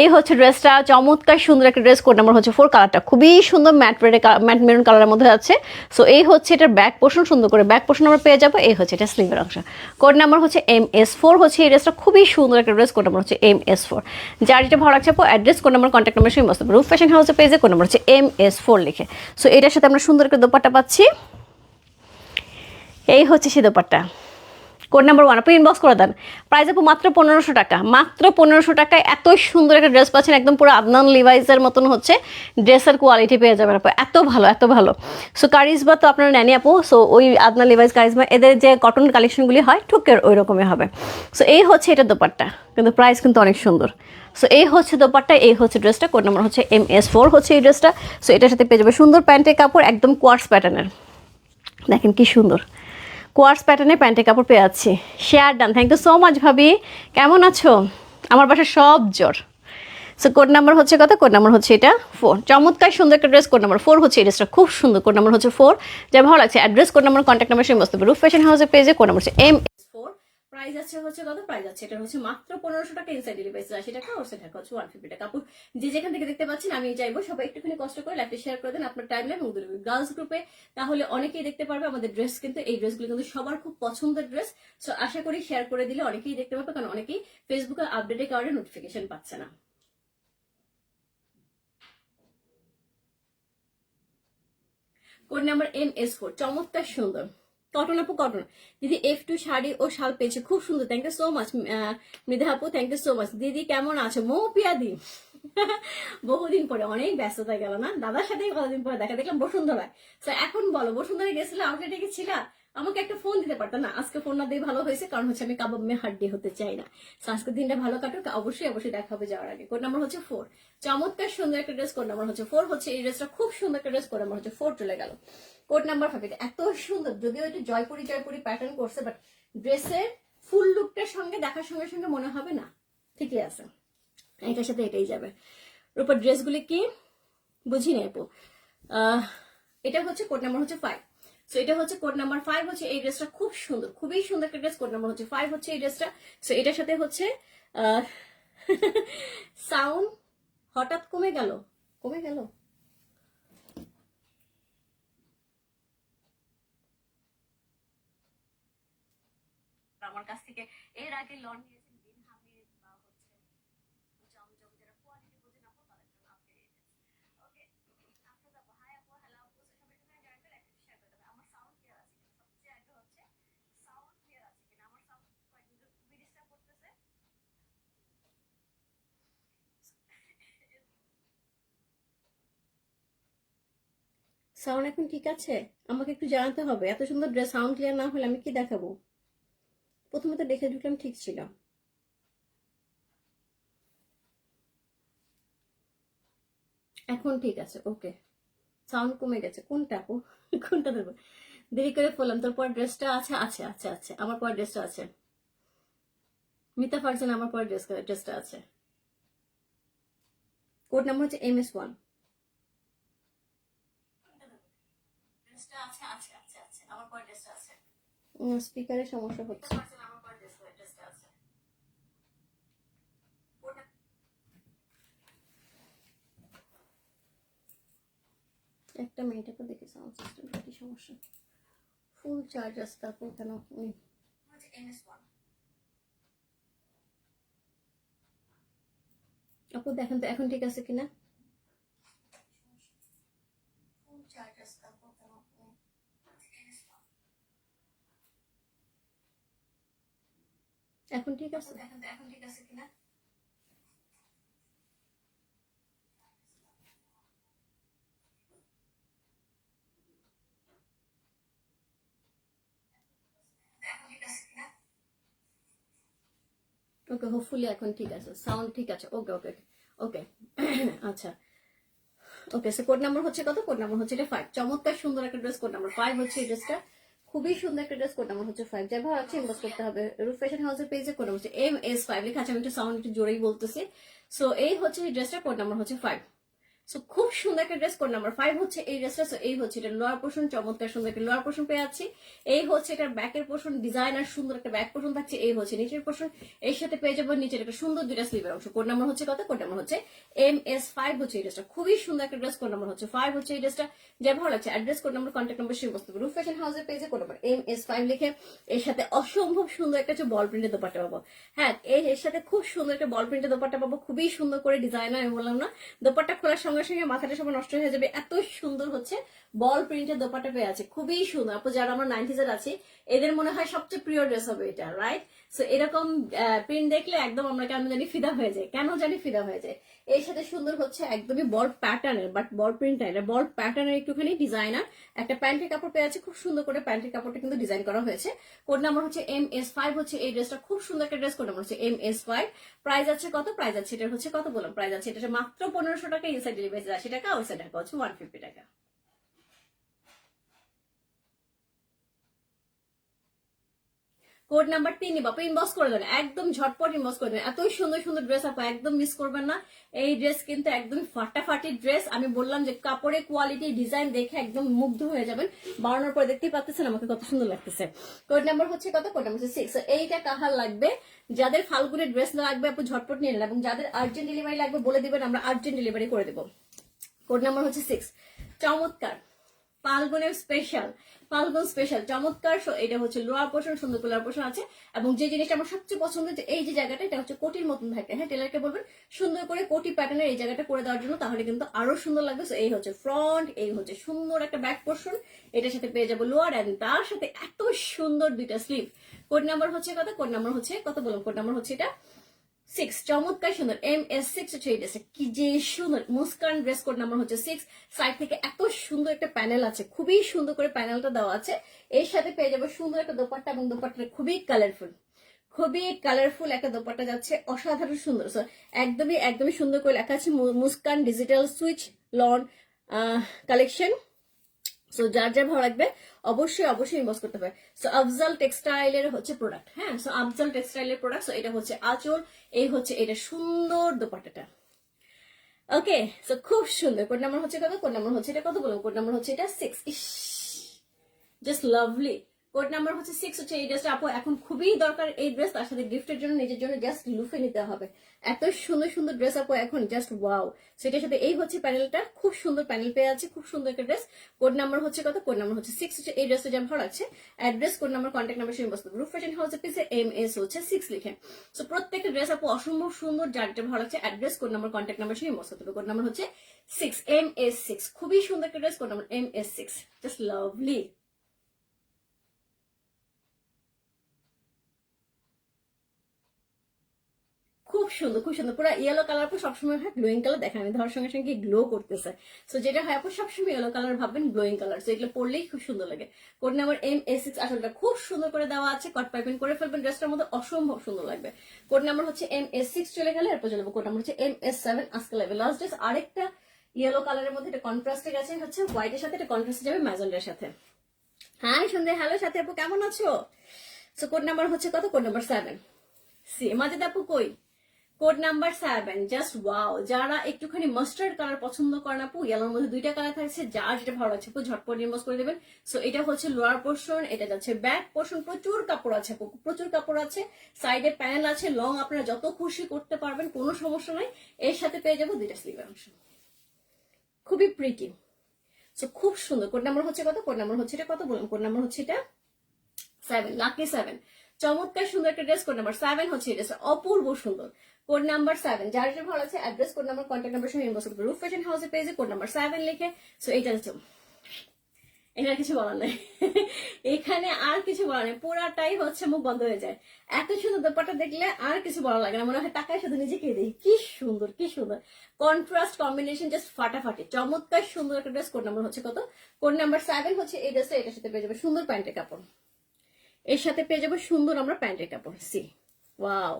এই হচ্ছে ড্রেসটা, চমৎকার সুন্দর একটা ড্রেস, কোড নাম্বার হচ্ছে ফোর, কালারটা খুবই সুন্দর ম্যাট রেডে ম্যাট মেরুন কালারের মধ্যে আছে। সো এই হচ্ছে এটার ব্যাক পোর্শন, সুন্দর করে ব্যাক পোর্শন আমরা পেয়ে যাব, এই হচ্ছে এটা স্লিভের অংশ। কোড নাম্বার হচ্ছে এম এস ফোর, হচ্ছে এই ড্রেসটা খুবই সুন্দর একটা ড্রেস, কোড নাম্বার হচ্ছে এম এস ফোর। যার যেটা ভালো লাগছে address, code number, contact number, সেই মস্ত রুফ ফ্যাশন হাউসে পেজে কোড নাম্বার হচ্ছে এম এস ফোর লিখে। সো এটার সাথে আমরা সুন্দর একটা দোপাট্টা পাচ্ছি। এই হচ্ছে সে দোপাট্টা। কোড নাম্বার ওয়ান আপনি ইনবক্স করে দেন। প্রাইস আপু মাত্র পনেরোশো টাকা। মাত্র পনেরোশো টাকায় এত সুন্দর একটা ড্রেস পাচ্ছেন, একদম পুরো আদনান লিভাইজের মতন হচ্ছে। ড্রেসের কোয়ালিটি পেয়ে যাবেন আপু। এত ভালো এত ভালো। সো কারিজমা তো আপনারা নেনি আপু। সো ওই আদনান লিভাইজ কারিজমা এদের যে কটন কালেকশনগুলি হয় টুকের ওই রকমই হবে। সো এই হচ্ছে এটা দোপাট্টা। কিন্তু প্রাইস কিন্তু অনেক সুন্দর। সো এই হচ্ছে দোপাট্টা, এই হচ্ছে ড্রেসটা কোড নাম্বার হচ্ছে এম এস ফোর হচ্ছে এই ড্রেসটা সো এটার সাথে পেয়ে যাবে সুন্দর প্যান্টের কাপড়, একদম কোয়ার্স প্যাটার্নের দেখেন কি সুন্দর। কোয়ার্স প্যাটার্নে প্যান্টের কাপড় পেয়ে যাচ্ছি। Share done thank you so much ভাবি। কেমন আছো? আমার বাসায় সব জ্বর। সো কোড নাম্বার হচ্ছে কথা কোড নাম্বার হচ্ছে এটা ফোর চমৎকার সুন্দর একটা ড্রেস কোড নাম্বার ফোর হচ্ছে এই ড্রেসটা খুব সুন্দর। কোড নাম্বার হচ্ছে ফোর যা ভালো লাগছে address code number contact number সেই মস্ত। রুফ ফ্যাশন হাউসের পেজে কোড নাম্বার হচ্ছে এম প্রাইস আছে হচ্ছে কত? প্রাইস আছে। এটা হচ্ছে মাত্র পনেরোশো টাকা ইনসাইড ডেলিভারি আশি টাকা ওর টাকা হচ্ছে ওয়ান ফিফটি টাকা। আপু, যে যেখান থেকে দেখতে পাচ্ছেন, আমি চাইব সবাই একটুখানি কষ্ট করে লাইফে শেয়ার করে দেন আপনার টাইম এবং গার্লস গ্রুপে তাহলে অনেকেই দেখতে পারবে আমাদের ড্রেস কিন্তু এই ড্রেসগুলো কিন্তু সবার খুব পছন্দের ড্রেস সো আশা করি শেয়ার করে দিলে অনেকেই দেখতে পাবে কারণ অনেকেই ফেসবুকে আপডেটের কারণে নোটিফিকেশন পাচ্ছে না। Code number M S four চমৎকার সুন্দর। কটন আপু কটন দিদি এফ টু শাড়ি ও শাল পেয়েছে খুব সুন্দর thank you so much Mridha আপু থ্যাংক ইউ সো মাচ দিদি কেমন আছো? মৌ পিয়াদি। বহুদিন পরে, অনেক ব্যস্ততা গেল না? দাদার সাথে কতদিন পরে দেখা দেখলাম বসুন্ধরায়। তো এখন বলো, বসুন্ধরায় গেছিলে আউটলেটে গেছিলা ছিলা আমাকে একটা ফোন দিতে পারতো। না, আজকে ফোন না দিয়ে ভালো হয়েছে, কারণ হচ্ছে আমি কাবাব মে হাড্ডি হতে চাই না। আজকের দিনটা ভালো কাটুক, অবশ্যই অবশ্যই দেখা হবে যাওয়ার আগে। কোড নাম্বার হচ্ছে ফোর চমৎকার সুন্দর একটা ড্রেস কোড নাম্বার হচ্ছে ফোর হচ্ছে, এই ড্রেসটা খুব সুন্দর একটা ড্রেস কোড নাম্বার হচ্ছে ফোর চলে গেল। কোড নাম্বার ফাইভ এত সুন্দর। যদিও এটা জয়পুরি জয়পুরি প্যাটার্ন করছে বাট ড্রেসের ফুল লুকটার সঙ্গে, দেখার সঙ্গে সঙ্গে মনে হবে না। ঠিকই আছে। এটার সাথে এটাই যাবে। রূপার ড্রেসগুলি কি? বুঝি না আপু এটা হচ্ছে কোড নাম্বার হচ্ছে ফাইভ সো এটা হচ্ছে কোড নাম্বার ফাইভ হচ্ছে এই ড্রেসটা খুব সুন্দর, খুবই সুন্দর একটা ড্রেস কোড নাম্বার হচ্ছে ফাইভ হচ্ছে এই ড্রেসটা সো এটার সাথে হচ্ছে সাউন্ড হঠাৎ কমে গেল কমে গেল। আমার কাছ থেকে এর আগে লন নিয়েছেন বিন হামিদ বা হচ্ছে জমজম যারা কোয়ালিটি বোঝে না আপু, তাদের জন্য আজকে এই dress। Okay, আফরোজ আপু, hi আপু, hello আপু, so সবাই একটুখানি join করে একটা share করে দেবেন। আমার sound clear আছে কিনা? সবচেয়ে আগে হচ্ছে sound clear আছে কিনা? আমার sound কয়েকদিন ধরে খুবই disturb করতেছে। সাউন্ড এখন ঠিক আছে? আমাকে একটু জানাতে হবে। এত সুন্দর সাউন্ড ক্লিয়ার না হলে আমি কি দেখাবো? প্রথমে তো দেখে ঢুকলাম ঠিক ছিল। এখন ঠিক আছে ওকে সাউন্ড কমে গেছে। কোনটা? কোনটা দেবো দেরি করে ফেললাম। তোর পর ড্রেসটা আছে আছে আছে আছে। আমার পর ড্রেসটা আছে। মিতা ফারজান, আমার পর ড্রেস, ড্রেসটা আছে। কোড নাম্বার হচ্ছে এম এস ওয়ান ড্রেসটা আছে আছে আছে আছে। আমার পরে ড্রেসটা আছে। স্পিকারের সমস্যা হচ্ছে। আমার পরে ড্রেসটা আছে। একটা মিনিট একটু দেখি সাউন্ড সিস্টেমটা কি সমস্যা। ফুল চার্জ আছে তারপর কেন আপু দেখেন তো এখন ঠিক আছে কিনা? ফুল চার্জার তারপর কেন এমএস ওয়ান এখন ঠিক আছে? দেখেন তো এখন ঠিক আছে কিনা? ওকে হোপফুলি এখন ঠিক আছে। সাউন্ড ঠিক আছে। ওকে ওকে ওকে আচ্ছা। ওকে সে কোড নাম্বার হচ্ছে কত? কোড নাম্বার হচ্ছে এটা ফাইভ চমৎকার সুন্দর একটা ড্রেস কোড নাম্বার ফাইভ হচ্ছে এই ড্রেসটা খুবই সুন্দর একটা ড্রেস কোড নাম্বার হচ্ছে ফাইভ যাই ভালো লাগছে ইনবক্স করতে হবে। রুফ ফ্যাশন হাউসের পেজে কোড হচ্ছে এম এস ফাইভ লেখা আছে, আমি একটু সাউন্ড একটু জোরেই বলতেছি। সো এই হচ্ছে এই ড্রেসটা কোড নাম্বার হচ্ছে ফাইভ সো খুব সুন্দর একটা ড্রেস কোড নাম্বার ফাইভ হচ্ছে এই ড্রেসটা সো এই হচ্ছে এটা লোয়ার পোর্শন চমৎকার সুন্দর একটা লোয়ার পোর্শন পেয়ে যাচ্ছি। এই হচ্ছে এটার ব্যাকের পোর্শন ডিজাইনার সুন্দর একটা ব্যাক পোর্শন থাকছে, এই হচ্ছে নিচের পোর্শন এর সাথে পেয়ে যাব নিচের একটা সুন্দর দুইটা স্লিভের অংশ। কোড নাম্বার হচ্ছে কত? কোড নাম্বার হচ্ছে এম এস ফাইভ হচ্ছে এই ড্রেসটা খুবই সুন্দর একটা ড্রেস কোড নাম্বার হচ্ছে ফাইভ হচ্ছে এই ড্রেসটা যা ভালো লাগছে। Address code number contact number সেই বস্তু রুফ ফ্যাশন হাউসের পেজে code number M S five লিখে এর সাথে অসম্ভব সুন্দর একটা হচ্ছে বল প্রিন্টের দোপাট্টা পাবো। হ্যাঁ এর সাথে খুব সুন্দর একটা বল প্রিন্টের দোপাট্টা পাবো। খুবই সুন্দর করে ডিজাইনার বললাম না। দোপাট্টা খোলার সঙ্গে সঙ্গে মাথাটা সবার নষ্ট হয়ে যাবে। এত সুন্দর হচ্ছে বল প্রিন্টের দোপাটা পেয়ে আছে। খুবই সুন্দর। আপু, যারা আমরা নাইনটিজের আছে, এদের মনে হয় সবচেয়ে প্রিয় ড্রেস হবে এটা রাইট সো এরকম প্রিন্ট দেখলে একদম আমরা কেন জানি ফিদা হয়ে যায় কেন জানি ফিদা হয়ে যায় এর সাথে সুন্দর হচ্ছে একদমই বল প্যাটার্নের বাট বল প্রিন্ট বল প্যাটার্নের একটুখানি ডিজাইনার একটা প্যান্টের কাপড় পেয়ে আছে, খুব সুন্দর করে প্যান্টের কাপড়টা কিন্তু ডিজাইন করা হয়েছে। কোড নাম্বার হচ্ছে এম এস ফাইভ হচ্ছে এই ড্রেসটা খুব সুন্দর একটা ড্রেস কোড নাম্বার হচ্ছে এম এস ফাইভ প্রাইস আছে কত? প্রাইস আছে এটা হচ্ছে কত বললাম? প্রাইস আছে এটা মাত্র পনেরোশো টাকা ইনসাইড ডেলিভারি আশি টাকা আউটসাইড টাকা হচ্ছে ওয়ান ফিফটি টাকা। কোড নাম্বার তিন বাপু ইনবক্স করে দেন, একদম ঝটপট ইনবক্স করে দেন। এতই সুন্দর সুন্দর ড্রেস আপা, একদম মিস করবেন না। এই ড্রেস কিন্তু একদম ফাটাফাটি ড্রেস আমি বললাম যে কাপড়ের কোয়ালিটি ডিজাইন দেখে একদম মুগ্ধ হয়ে যাবেন। বানানোর পরে দেখতেই পাচ্ছেন আমাকে কত সুন্দর লাগতেছে। কোড নাম্বার হচ্ছে কত? কোড নাম্বার হচ্ছে সিক্স এইটা কাহার লাগবে? যাদের ফাল্গুনের ড্রেস লাগবে আপু, ঝটপট নিয়ে নেন এবং যাদের আর্জেন্ট ডেলিভারি লাগবে বলে দিবেন, আমরা আর্জেন্ট ডেলিভারি করে দেবো। কোড নাম্বার হচ্ছে সিক্স চমৎকার। ফাল্গুনের স্পেশাল ফাল্গুন স্পেশাল চমৎকার এটা হচ্ছে লোয়ার পোর্শন সুন্দর লোয়ার পোর্শন আছে। এবং যে জিনিসটা আমার সবচেয়ে পছন্দ হচ্ছে, এই যে জায়গাটা, এটা হচ্ছে কোটির মতন থাকে। হ্যাঁ টেলারকে বলবেন, সুন্দর করে কোটি প্যাটার্নের এই জায়গাটা করে দেওয়ার জন্য, তাহলে কিন্তু আরও সুন্দর লাগবে। এই হচ্ছে ফ্রন্ট এই হচ্ছে সুন্দর একটা ব্যাক পোর্শন এটার সাথে পেয়ে যাব লোয়ার অ্যান্ড তার সাথে এত সুন্দর দুইটা স্লিভ কোড নাম্বার হচ্ছে কত? কোড নাম্বার হচ্ছে কত বললাম? কোড নাম্বার হচ্ছে এটা। সিক্স চমৎকার সুন্দর এম এস সিক্স হচ্ছে এই ড্রেসটা কি যে সুন্দর, মুস্কান ড্রেস কোড নাম্বার হচ্ছে সিক্স সাইড থেকে এত সুন্দর একটা প্যানেল আছে, খুবই সুন্দর করে প্যানেলটা দেওয়া আছে। এর সাথে পেয়ে যাবে সুন্দর একটা দোপাট্টা এবং দোপাট্টা খুবই কালারফুল খুবই কালারফুল একটা দোপাট্টা যাচ্ছে, অসাধারণ সুন্দর। একদমই একদমই সুন্দর করে লেখা আছে Muskan digital Swiss lawn collection so যার যা ভালো লাগবে, অবশ্যই অবশ্যই ইনভেস্ট করতে হবে। সো আফজাল টেক্সটাইলের হচ্ছে প্রোডাক্ট হ্যাঁ? সো আফজাল টেক্সটাইলের প্রোডাক্ট সো এটা হচ্ছে আঁচল, এই হচ্ছে, এটা সুন্দর দোপাট্টাটা। ওকে সো খুব সুন্দর। কোড নাম্বার হচ্ছে কত? কোড নাম্বার হচ্ছে এটা কত বলব? কোড নাম্বার হচ্ছে এটা six is just lovely code number হচ্ছে সিক্স হচ্ছে এই ড্রেসটা আপু এখন খুবই দরকার এই ড্রেস তার সাথে গিফটের জন্য, নিজের জন্য জাস্ট লুফে নিতে হবে। এত সুন্দর সুন্দর ড্রেস আপু এখন জাস্ট ওয়াও সেটার সাথে এই হচ্ছে প্যানেলটা খুব সুন্দর প্যানেল পেয়ে আছে, খুব সুন্দর একটা ড্রেস কোড নাম্বার হচ্ছে কত? কোড নাম্বার হচ্ছে সিক্স হচ্ছে এই ড্রেসটা যেমন ভালো লাগছে। Address code number contact number সেই বস্তু গ্রুপ ফ্যাশন হাউসের পিছে এম এস হচ্ছে সিক্স লিখে। সো প্রত্যেকটা ড্রেস আপু অসম্ভব সুন্দর, যার যেটা ভালো লাগছে address code number contact number সেই বস্তু কোড নাম্বার হচ্ছে সিক্স এম এস সিক্স খুবই সুন্দর একটা dress code number M S six just lovely খুব সুন্দর, খুব সুন্দর। পুরো ইয়েলো কালার আপু সবসময় হয় গ্লোয়িং কালার দেখেন আমি ধরার সঙ্গে সঙ্গে গ্লো করতেছে। সো যেটা হয়, আপু সবসময় ইয়েলো কালার ভাববেন গ্লোয়িং কালার সো এগুলো পরলেই খুব সুন্দর লাগে। Code number M A six আসলটা খুব সুন্দর করে দেওয়া আছে। কট পাইপিং করে ফেলবেন ড্রেসটার মধ্যে অসম্ভব সুন্দর লাগবে। কোড নাম্বার হচ্ছে এম এস সিক্স চলে গেলে, এরপর চলে কোড নাম্বার হচ্ছে এম এস সেভেন আজকে লাগবে লাস্ট ড্রেস আরেকটা ইয়েলো কালারের মধ্যে এটা কন্ট্রাস্টে গেছে, হচ্ছে হোয়াইটের সাথে। এটা কন্ট্রাস্টে যাবে ম্যাজেন্ডার সাথে। হাই সন্ধ্যে। হ্যালো সাথে আপু, কেমন আছো? সো কোড নাম্বার হচ্ছে কত? কোড নাম্বার সেভেন সি মাঝে আপু কই? Code number seven just wow যারা একটুখানি মাস্টার্ড কালার পছন্দ করেন আপু ইয়েলোর মধ্যে দুইটা কালার থাকছে যার যেটা ভালো লাগছে আপু ঝটপট নির্মস করে দেবেন। সো এটা হচ্ছে লোয়ার পোর্শন এটা যাচ্ছে ব্যাক পোর্শন প্রচুর কাপড় আছে প্রচুর কাপড় আছে সাইডে প্যানেল আছে লং আপনারা যত খুশি করতে পারবেন, কোনো সমস্যা নাই। এর সাথে পেয়ে যাব দুইটা স্লিভের অংশ। খুবই প্রিটি সো খুব সুন্দর। কোড নাম্বার হচ্ছে কত? কোড নাম্বার হচ্ছে এটা কত? বললাম কোড নাম্বার হচ্ছে এটা? সেভেন লাকি সেভেন চমৎকার সুন্দর একটা ড্রেস কোড নাম্বার সেভেন হচ্ছে এই ড্রেসটা অপূর্ব সুন্দর। কোড নাম্বার সেভেন যার যেটা ভালো আছে address code number contact number সঙ্গে ইনবক্স করবে রুফ ফ্যাশন হাউসে পেয়েছে কোড নাম্বার সেভেন লিখে সো এইটা হচ্ছে, এখানে কিছু বলার নাই। এখানে আর কিছু বলার নেই, পুরাটাই হচ্ছে মুখ বন্ধ হয়ে যায়। এত সুন্দর দোপাটা দেখলে আর কিছু বলা লাগে না, মনে হয় তাকায় শুধু নিজেকে দিই কি সুন্দর কি সুন্দর। কন্ট্রাস্ট কম্বিনেশন জাস্ট ফাটাফাটি। চমৎকার সুন্দর একটা ড্রেস কোড নাম্বার হচ্ছে কত? কোড নাম্বার সেভেন হচ্ছে এই ড্রেসটা এটার সাথে পেয়ে যাবে সুন্দর প্যান্টের কাপড়। এর সাথে পেয়ে যাব সুন্দর আমরা প্যান্টের কাপড়। See, wow.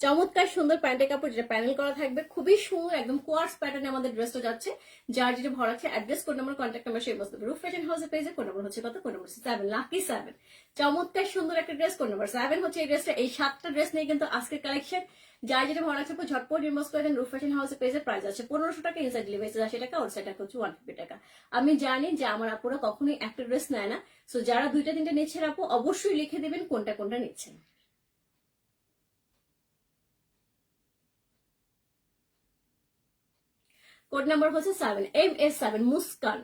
চমৎকার সুন্দর প্যান্টের কাপড় যেটা প্যানেল করা থাকবে। খুবই সুন্দর, একদম কোয়ার্স প্যাটার্নে আমাদের ড্রেসটা যাচ্ছে। যার যেটা ভরা আছে অ্যাড্রেস কোন নম্বর কন্ট্যাক্ট নাম্বার সেই বস্তু রুফ ফ্যাশন হাউসে পেয়েছে কোন নম্বর হচ্ছে কত? কোন নম্বর হচ্ছে সেভেন লাকি সেভেন চমৎকার সুন্দর একটা ড্রেস কোন নম্বর সেভেন হচ্ছে এই ড্রেসটা এই সাতটা ড্রেস নিয়ে কিন্তু আজকের কালেকশন যার যেটা ভরা আছে ঝটপট রিমোস করে দেন রুফ ফ্যাশন হাউসে পেয়েছে প্রাইস আছে পনেরোশো টাকা ইনসাইড ডেলিভারি আশি টাকা ওর সাইড টাকা হচ্ছে ওয়ান ফিফটি টাকা। আমি জানি যে আমার আপুরা কখনোই একটা ড্রেস নেয় না। সো যারা দুইটা, তিনটা নিচ্ছেন আপু, অবশ্যই লিখে দেবেন কোনটা কোনটা নিচ্ছেন। কোড নাম্বার হচ্ছে seven M S seven Muskan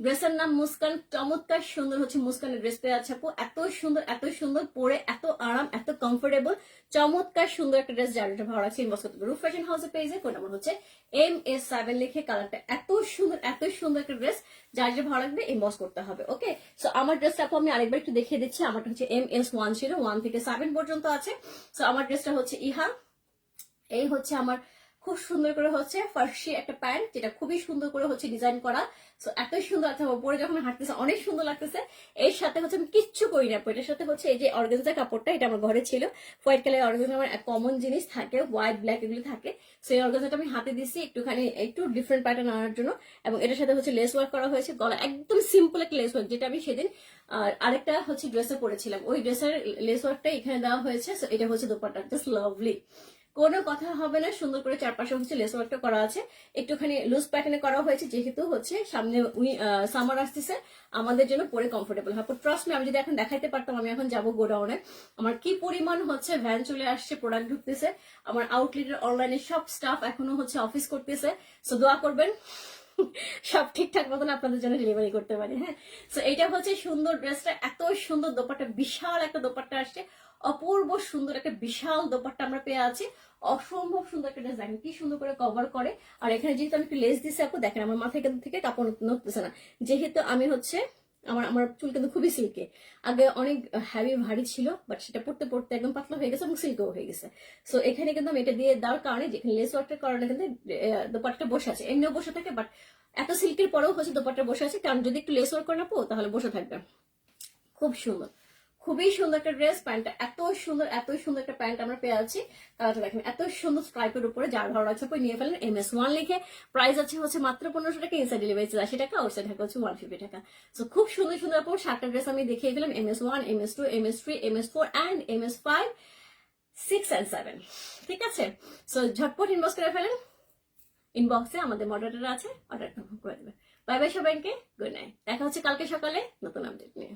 ড্রেসের নাম মুস্কান, চমৎকার, সুন্দর হচ্ছে মুস্কানের ড্রেস পেয়ে আছে আপু। এত সুন্দর এত সুন্দর, পরে এত আরাম, এত কমফোর্টেবল চমৎকার, সুন্দর একটা ড্রেস যার ভালো লাগছে ইনবক্স রুফ ফ্যাশন হাউসে পেয়েছে কোড নাম্বার হচ্ছে এম এস সেভেন লিখে কালারটা এত সুন্দর এত সুন্দর একটা ড্রেস যার যেটা ভালো লাগবে ইনবক্স করতে হবে ওকে সো আমার ড্রেসটা আপু আমি আরেকবার একটু দেখিয়ে দিচ্ছি। আমারটা হচ্ছে এম এস ওয়ান ছিল ওয়ান থেকে সেভেন পর্যন্ত আছে। সো আমার ড্রেসটা হচ্ছে ইহা। এই হচ্ছে আমার খুব সুন্দর করে হচ্ছে ফার্সি একটা প্যান্ট, যেটা খুবই সুন্দর করে হচ্ছে ডিজাইন করা। সো এত সুন্দর আছে পরে যখন হাঁটতেছে, অনেক সুন্দর লাগতেছে। এর সাথে হচ্ছে আমি কিচ্ছু করি না, এটার সাথে হচ্ছে এই যে অর্গেন্সা কাপড়টা, এটা আমার ঘরে ছিল। হোয়াইট কালার অর্গেন্সা আমার কমন জিনিস থাকে হোয়াইট ব্ল্যাক এগুলো থাকে। সো এই অর্গেন্সাটা আমি হাতে দিচ্ছি একটুখানি, একটু ডিফারেন্ট প্যাটার্ন আনার জন্য। এবং এটার সাথে হচ্ছে লেস ওয়ার্ক করা হয়েছে, গলা একদম সিম্পল একটা লেস ওয়ার্ক যেটা আমি সেদিন আর আরেকটা হচ্ছে ড্রেসে পরেছিলাম। ওই ড্রেসের লেস ওয়ার্কটা এখানে দেওয়া হয়েছে। সো এটা হচ্ছে দোপাট্টা জাস্ট লাভলি কোনো কথা হবে না, সুন্দর করে চারপাশে হচ্ছে লেস ওয়ার্কটা করা আছে। একটুখানি লুজ প্যাটার্নে করা হয়েছে, যেহেতু হচ্ছে সামনে সামার আসতেছে, আমাদের জন্য পরে কমফোর্টেবল হবে ট্রাস্ট আমি যদি এখন দেখাইতে পারতাম, আমি এখন যাব গোডাউনে। আমার কি পরিমাণ হচ্ছে ভ্যান চলে আসছে প্রোডাক্ট ঢুকতেছে। আমার আউটলেটের অনলাইনে সব স্টাফ এখনও হচ্ছে অফিস করতেছে। সো দোয়া করবেন, সব ঠিকঠাক মতন আপনাদের জন্য ডেলিভারি করতে পারি হ্যাঁ? সো এইটা হচ্ছে সুন্দর ড্রেসটা এত সুন্দর দোপাট্টা, বিশাল একটা দোপাট্টা আসছে। অপূর্ব সুন্দর একটা বিশাল দোপাট্টা আমরা পেয়ে আছি। অসম্ভব সুন্দর একটা ডিজাইন কি সুন্দর করে কভার করে। আর এখানে যেহেতু আমি একটু লেস দিছি, আপু, দেখেন আমার কিন্তু থেকে কাপড় নড়তেছে না। যেহেতু আমি হচ্ছে, আমার আমার চুল কিন্তু খুবই সিল্কে আগে অনেক হ্যাভি ভারী ছিল বাট সেটা পড়তে পড়তে একদম পাতলা হয়ে গেছে এবং সিল্কও হয়ে গেছে। সো এখানে কিন্তু আমি এটা দিয়ে দেওয়ার কারণে যেখানে লেস ওয়ার্কের কারণে কিন্তু দোপাট্টাটা বসে আছে। এমনিও বসে থাকে বাট এত সিল্কের পরেও হচ্ছে দোপাট্টা বসে আছে। কারণ যদি একটু লেস ওয়ার্ক করে না পো তাহলে বসে থাকবে। খুব সুন্দর। খুবই সুন্দর একটা ড্রেস প্যান্টটা এত সুন্দর এত সুন্দর একটা প্যান্ট আমরা পেয়ে আছি কালারটা দেখেন, এত সুন্দর স্ট্রাইপের উপরে যার ভালো লাগছে পরে নিয়ে ফেলেন এম এস ওয়ান লিখে। প্রাইস আছে হচ্ছে মাত্র পনেরোশো টাকা ইনসাইড ডেলিভারি আশি টাকা ওর সাইড হচ্ছে ওয়ান ফিফটি টাকা। সো খুব সুন্দর সুন্দর উপর সাতটা ড্রেস আমি দেখিয়ে দিলাম M S one M S two M S three M S four and M S five six and seven ঠিক আছে? সো ঝটপট ইনবক্স করে ফেলেন। ইনবক্সে আমাদের মডারেটর আছে অর্ডার করে দেবে। বাই বাই সবাইকে গুড নাইট দেখা হচ্ছে কালকে সকালে নতুন আপডেট নিয়ে।